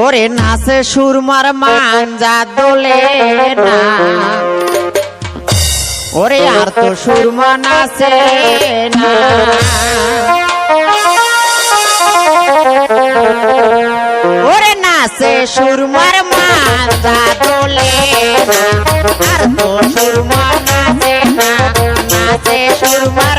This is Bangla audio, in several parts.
ওরে নাচে সুরমার মাঞ্জা দোলে না। ওরে আর তো সুরমা নাচে না। ওরে নাচে সুরমার মাঞ্জা দোলে না। আর তো সুরমা নাচে না, নাচে সুরমার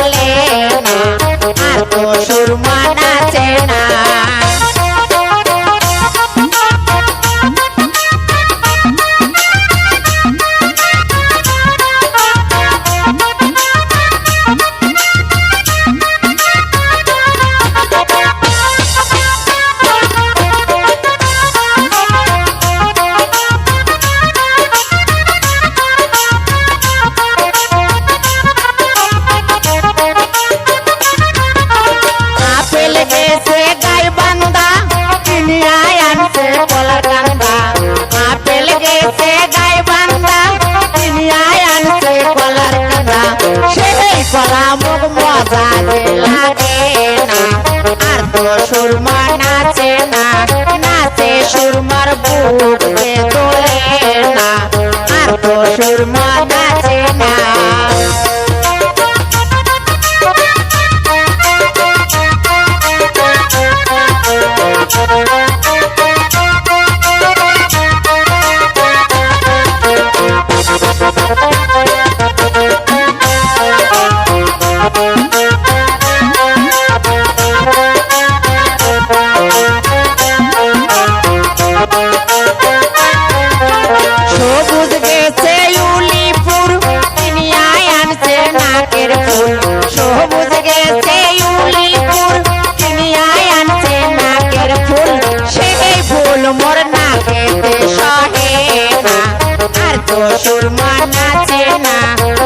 তো সুরমা নাচে না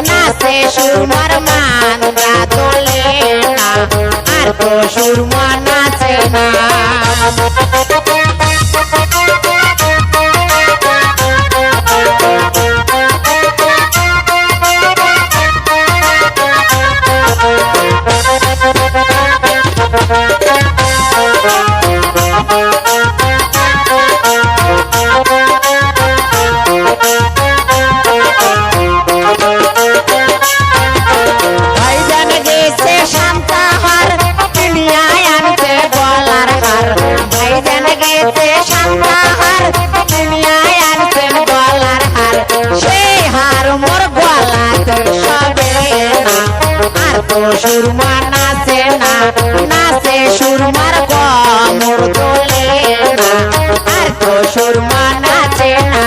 নাচে সুরমার মানরা দোলে না আর তো সুরমা নাচে না শ্বশুর মানা চেনা